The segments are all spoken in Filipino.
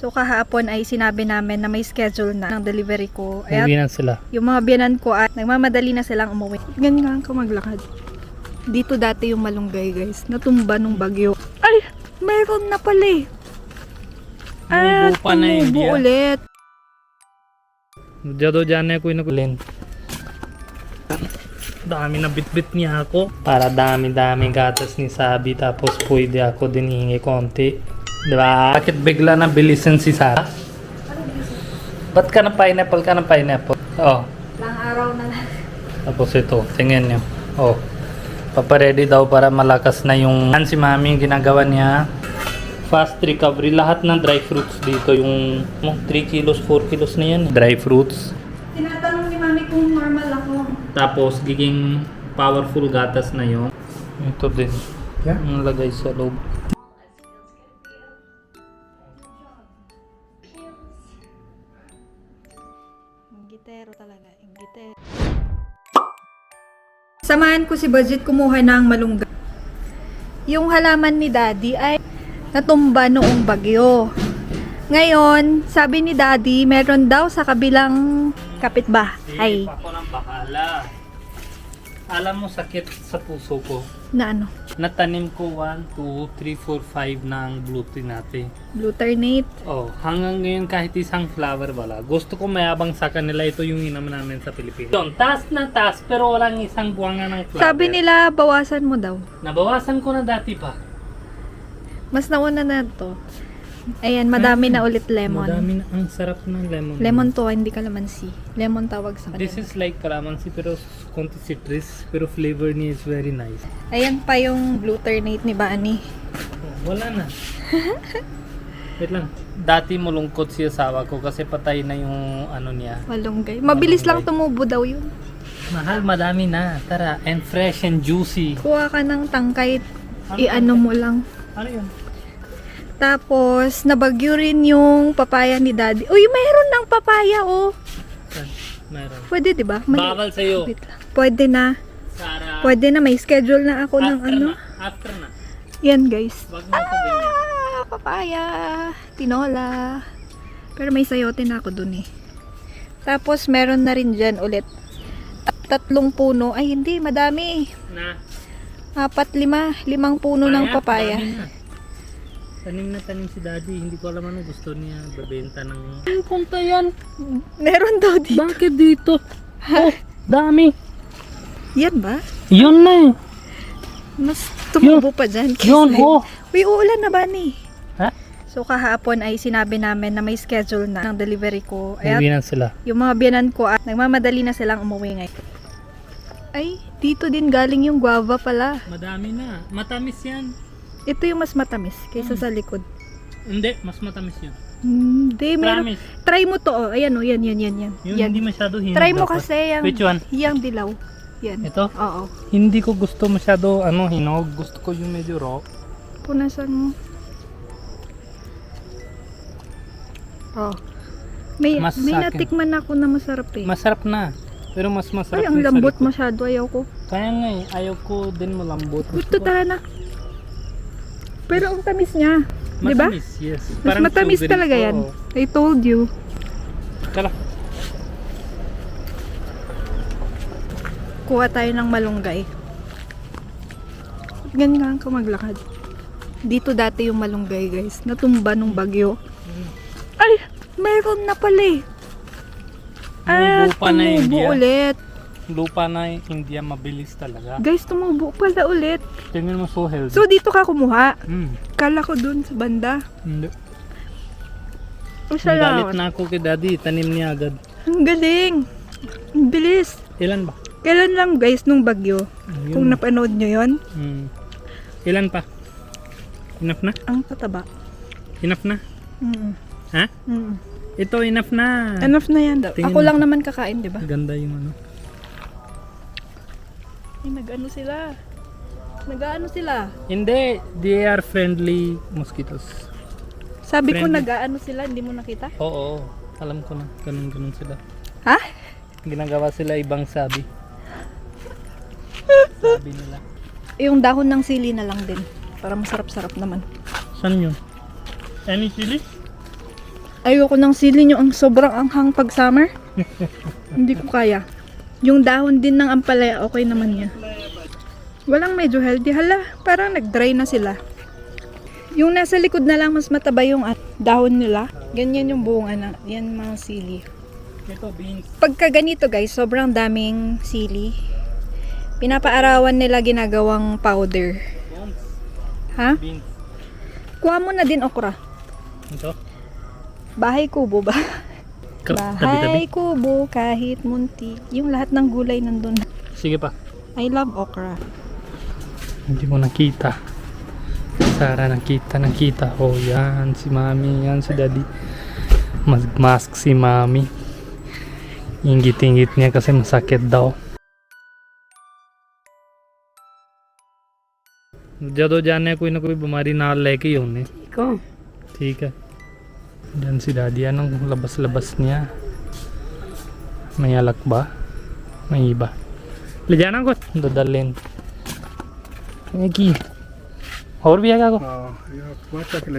So kahapon ay sinabi namin na may schedule na ng delivery ko. At Uwi na sila. yung mga biyanan ko at nagmamadali na silang umuwi. Ganyan ka maglakad. Dito dati yung malunggay guys. Natumba nung bagyo. Ay! Meron na pala eh. At Tumubo pa na yung tumubo diya. ulit. ਜਦੋਂ ਜਾਣੇ ਕੋਈ ਨਾ ਕੋਈ ਲੈਣ dami na bitbit niya ako para dami-dami gatas ni Sabi tapos pwede ako din hihingi konti diba? Bakit bigla na bilisan si Sarah? Ba't ka na pineapple ka na pineapple? Oh, Lang araw na lang. tapos ito, tingnan nyo. Oh, paparedy daw para malakas na yung yan si mami yung ginagawa niya. Fast recovery. Lahat ng dry fruits dito. Yung mo, 3 kilos, 4 kilos na yan. Dry fruits. Tinatanong ni mami kung normal ako. Tapos, giging powerful gatas na yon. Ito din. Yeah. Ang lagay sa loob. Samahan ko si Budget kumuha ng malunggay. Yung halaman ni Daddy ay natumba noong bagyo. Ngayon, sabi ni Daddy, meron daw sa kabilang kapitbahay. Ako nang bahala. Alam mo, sakit sa puso ko. Na ano? Natanim ko 1, 2, 3, 4, 5 ng blue natin. Glutarnate. Oh, hanggang ngayon kahit isang flower wala. Gusto ko mayabang sa kanila ito yung inam namin sa Pilipinas. Yun, taas na taas pero walang isang buwanga ng flower. Sabi nila, bawasan mo daw. Nabawasan ko na dati pa. Mas nauna na to. Ayan, madami na ulit lemon. Madami na. Ang sarap ng lemon. Lemon to, hindi kalamansi. Lemon tawag sa This kanila. is like calamansi pero konti citrus pero flavor niya is very nice. Ayan pa yung glutarnate ni Bani. Oh, wala na. Wait lang. Dati malungkot si asawa ko kasi patay na yung ano niya. Malunggay. Mabilis lang Malunggay. tumubo daw yun. Mahal, madami na. Tara, and fresh and juicy. Kuha ka ng tangkay, i-ano mo lang. Ano yun? Tapos, nabagyo rin yung papaya ni Daddy. Uy, mayroon ng papaya, oh. Meron. Pwede, di ba? Mali- Bawal sa'yo. Pwede na. Sara. Pwede na. May schedule na ako ng ano. na. After na. Yan, guys. Wag mo. Ah, papaya. Tinola. Pero may sayote na ako dun eh. Tapos, meron na rin dyan ulit. Tat- Tatlong puno. Ay, hindi. Madami. Na. Apat, lima. Limang puno ng papaya. na. Tanim na tanim si daddy. Hindi ko alam ano gusto niya. Babenta ng... Ang punta yan. Meron daw dito. Bakit dito? Oh, dami. Yan ba? Yun na eh. Mas tumubo pa dyan. Yun, oh. Uy, uulan na ba ni? Ha? So kahapon ay sinabi namin na may schedule na ng delivery ko. Uwi na sila. yung mga biyanan ko at nagmamadali na silang umuwi ngayon. Ay, dito din galing yung guava pala. Madami na. Matamis yan. Ito yung mas matamis kaysa sa likod. Hindi, mas matamis yun. Hindi, meron. Promise. Try mo to. Oh. Ayan oh, yan, yan, yan, yan. Yun, yan. hindi masyado hinog Try mo dapat. kasi yung, Which one? yung dilaw. Yan. Ito? Oo. Hindi ko gusto masyado ano hinog. Gusto ko yung medyo raw. Punasan mo. Oh. May, Mas may sa akin. natikman ako na masarap eh. Masarap na. Pero mas masarap Ay, ang yung sa lambot likod. masyado. Ayaw ko. Kaya nga eh, ayaw ko din malambot. Gusto tara na. Pero ang tamis niya. Di ba? Matamis, yes. Mas matamis sugary. talaga yan. Oo. I told you. Tara. Kuha tayo ng malunggay. Ganyan ka maglakad. Dito dati yung malunggay guys. Natumba nung bagyo. Ay! Meron na pala eh. Ah, Tumubo pa na tumubo India. ulit. Lupa na India mabilis talaga. Guys, tumubo pala ulit. Tingnan mo so healthy. So, dito ka kumuha. mm. Kala ko dun sa banda. Hindi. O, Galit na ako kay daddy. Tanim niya agad. Ang galing. Ang bilis. Ilan ba? Kailan lang guys nung bagyo? Ayun. Kung napanood nyo yon Mm. Ilan pa? Enough na? ang tataba. Enough na? Mm. Ha? Mm. Ito enough na. Enough na yan. Tingin Ako mo. lang naman kakain, di ba? Ganda yung ano. Ay, nag-ano sila. Nag-ano sila. Hindi, they are friendly mosquitoes. Sabi ko Friendly. nag-ano sila, hindi mo nakita? Oo, alam ko na. Ganun ganun sila. Ha? Ginagawa sila ibang sabi. sabi nila. Yung dahon ng sili na lang din. Para masarap-sarap naman. Saan yun? Any chili? Ayoko ng sili nyo ang sobrang anghang pag summer. Hindi ko kaya. Yung dahon din ng ampalaya, okay naman yan. Walang medyo healthy. Hala, parang nag-dry na sila. Yung nasa likod na lang, mas mataba yung at- dahon nila. Ganyan yung buong anak. Yan mga sili. Pagka ganito guys, sobrang daming sili. Pinapaarawan nila ginagawang powder. Ha? Kuha mo na din okra. Ito. Bahay kubo ba? Ka- Bahay kubo kahit munti. Yung lahat ng gulay nandun. Sige pa. I love okra. Hindi mo nakita. Sara nakita, nakita. Oh, yan. Si mami, yan si daddy. Mas mask si mami. Ingit-ingit niya kasi masakit daw. ਜਦੋਂ ਜਾਣੇ ਕੋਈ ਨਾ ਕੋਈ ਬਿਮਾਰੀ ਨਾਲ ਲੈ ਕੇ ਹੀ ਆਉਂਦੇ को ਠੀਕ ਹੈ dan si Dadia nang lebas-lebasnya menyalak ba may iba lejan ang kot dadalin ngi aur bhi aega ko ha ya. Bacha ke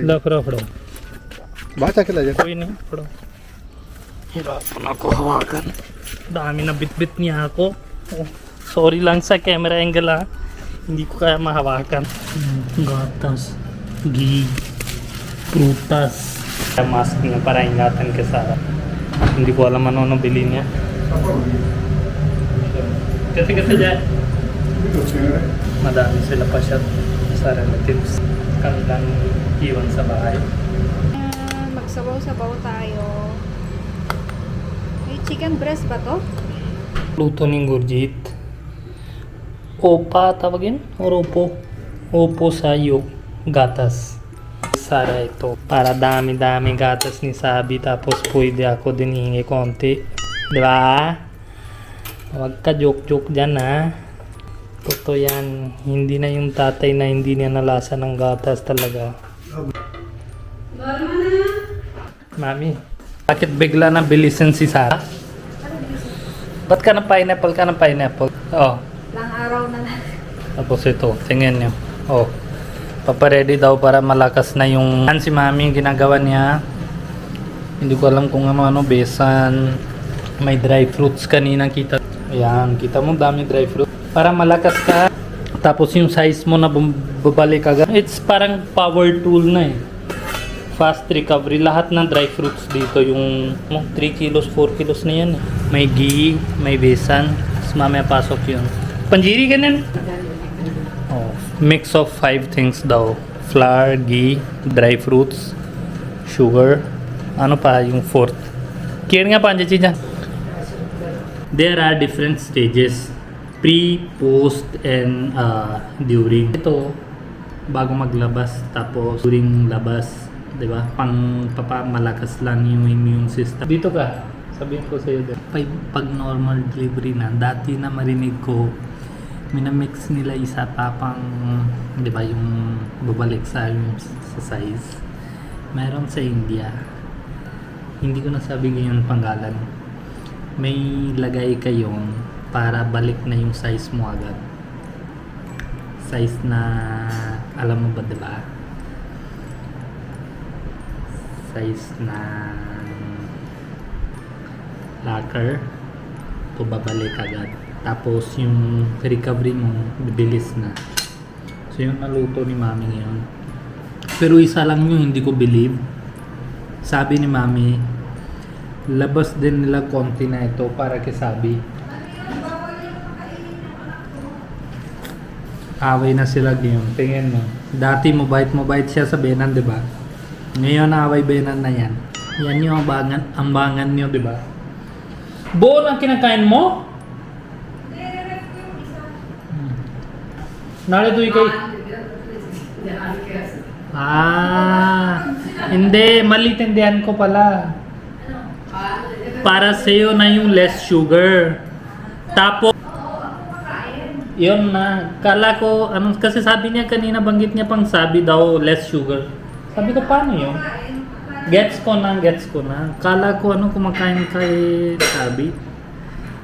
bacha ke le koi nahi padho mera apna ko hawa kar dami na bit bit niya ako oh, sorry lang kamera camera angle ha hindi ko kaya mahawakan. Hmm, gatas gi prutas. Mask niya para ingatan ka sa hindi ko alam ano ano bili niya. Kasi kasi dyan, madami sila pa siya sa relatives. Kanilang iwan sa bahay. Ah, magsabaw-sabaw tayo. May chicken breast ba to? Luto ni Gurjit. Opa tawag yun? Or opo? Opo sayo. Gatas. Sara ito. Para dami-dami gatas ni Sabi tapos pwede ako din hingi konti. Di ba? Huwag ka joke-joke dyan ha. Totoo yan. Hindi na yung tatay na hindi niya nalasa ng gatas talaga. Mami, bakit bigla na bilisan si Sarah? Ba't ka ng pineapple ka ng pineapple? Oh, Lang araw na lang. tapos ito, tingnan nyo. Oh, paparedy daw para malakas na yung... Yan si mami yung ginagawa niya. Hindi ko alam kung ano, ano, besan. May dry fruits kanina kita. Ayan, kita mo dami dry fruit. Para malakas ka. Tapos yung size mo na babalik agad. It's parang power tool na eh. Fast recovery. Lahat ng dry fruits dito. Yung mo, 3 kilos, 4 kilos na yan eh. May ghee, may besan. Tapos mamaya pasok yun. Panjiri ganun. Oh, mix of five things daw. Flour, ghee, dry fruits, sugar. Ano pa yung fourth? Kaya nga pa dyan. There are different stages. Pre, post, and uh, during. Ito, bago maglabas, tapos during labas, di ba? Pang papamalakas lang yung immune system. Dito ka, sabihin ko sa'yo din. Pag, pag normal delivery na, dati na marinig ko, minamix nila isa pa pang, di ba, yung babalik sa, yung, sa size. Meron sa India. Hindi ko nasabi ngayon panggalan. May lagay kayong para balik na yung size mo agad. Size na, alam mo ba, di ba? Size na locker to babalik agad. Tapos yung recovery mo, bibilis na. So yung naluto ni mami ngayon. Pero isa lang yung hindi ko believe. Sabi ni mami, labas din nila konti na ito para kay Sabi. Away na sila ngayon. Tingin mo. Dati mabait-mabait siya sa Benan, di ba? Ngayon away Benan na yan. Yan yung ambangan, ambangan niyo, di ba? Buo ang kinakain mo? Narito ikay. Ah, hindi. Mali tindihan ko pala. Para sa'yo na yung less sugar. Tapos, yun na. Kala ko, ano, kasi sabi niya kanina, banggit niya pang sabi daw, less sugar. Sabi ko, paano yun? Gets ko na, gets ko na. Kala ko, ano, kumakain kay sabi.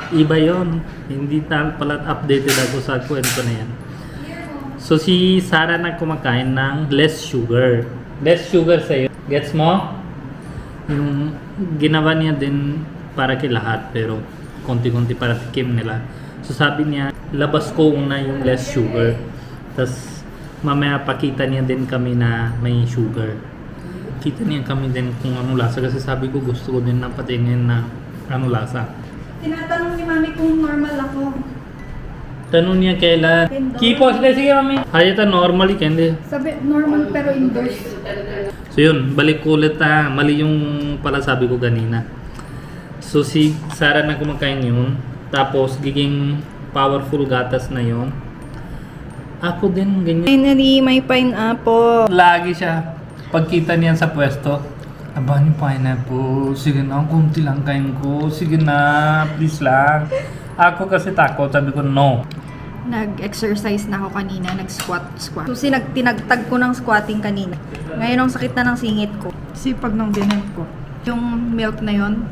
Iba yon Hindi na pala updated ako sa kwento na yan. So, si Sarah na kumakain ng less sugar. Less sugar sa'yo. Gets mo? Yung ginawa niya din para kay lahat pero konti-konti para tikim nila. So sabi niya, labas ko una yung less sugar. Tapos mamaya pakita niya din kami na may sugar. Kita niya kami din kung ano lasa kasi sabi ko gusto ko din na patingin na ano lasa. Tinatanong ni mami kung normal ako. Tanong niya kailan. Kipos na sige mami. Hayata normally kendi. Sabi, normal pero indoors. So yun, balik ko ulit ah. Mali yung pala sabi ko kanina. So si Sarah na kumakain yun. Tapos giging powerful gatas na yun. Ako din ganyan. Finally, may pineapple. Lagi siya. Pagkita niyan sa pwesto. Aba ni pineapple. Sige na, kunti lang kain ko. Sige na, please lang. Ako kasi takot. Sabi ko, no. Nag-exercise na ako kanina, nag-squat, squat. So, sinag tinagtag ko ng squatting kanina. Ngayon ang sakit na ng singit ko. Sipag ng binan ko. Yung milk na yon,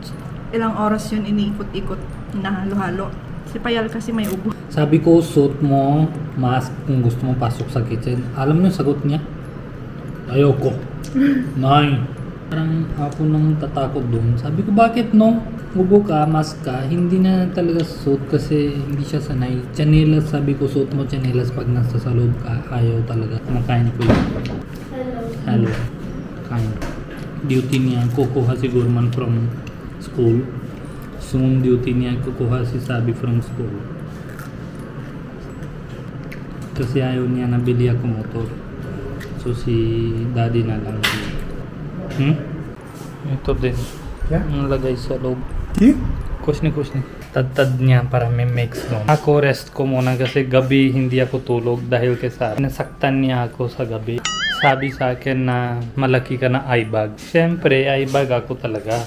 ilang oras yun iniikot-ikot na halo-halo. Si Payal kasi may ubo. Sabi ko, suit mo mask kung gusto mo pasok sa kitchen. Alam niyo sagot niya? Ayoko. Nay. Parang ako nang tatakot doon. Sabi ko, bakit no? Ubo ka, mask ka. Hindi na talaga suit kasi hindi siya sanay. Chanelas, sabi ko, suit mo chanelas pag nasa sa loob ka. Ayaw talaga. Kumakain ko yun. Hello. Hello. Kain. Duty niya, kukuha si Gurman from school. Soon duty niya, kukuha si Sabi from school. Kasi ayaw niya nabili ako motor. So si daddy na lang. Hmm? Ito din. Yeah. Ang lagay sa loob. Tea? Kusni kusni. Tad-tad niya para may mix no. Ako rest ko muna kasi gabi hindi ako tulog dahil kay Sarah. Nasaktan niya ako sa gabi. Sabi sa akin na malaki ka na eye bag. Siyempre, eye bag ako talaga.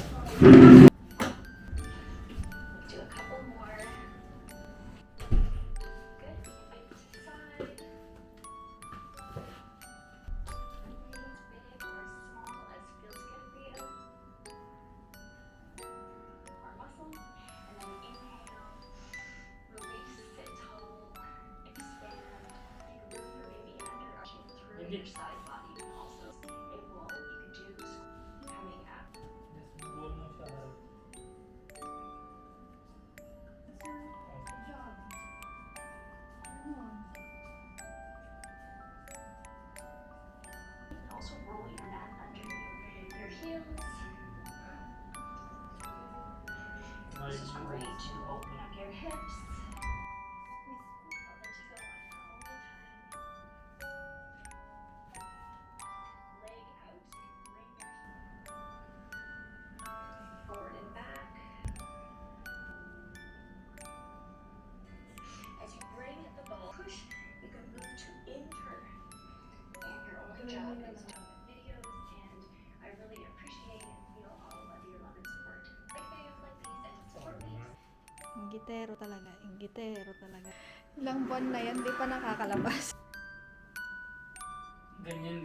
Ingitero talaga, ingitero talaga. Ilang buwan na yan, di pa nakakalabas. Ganyan.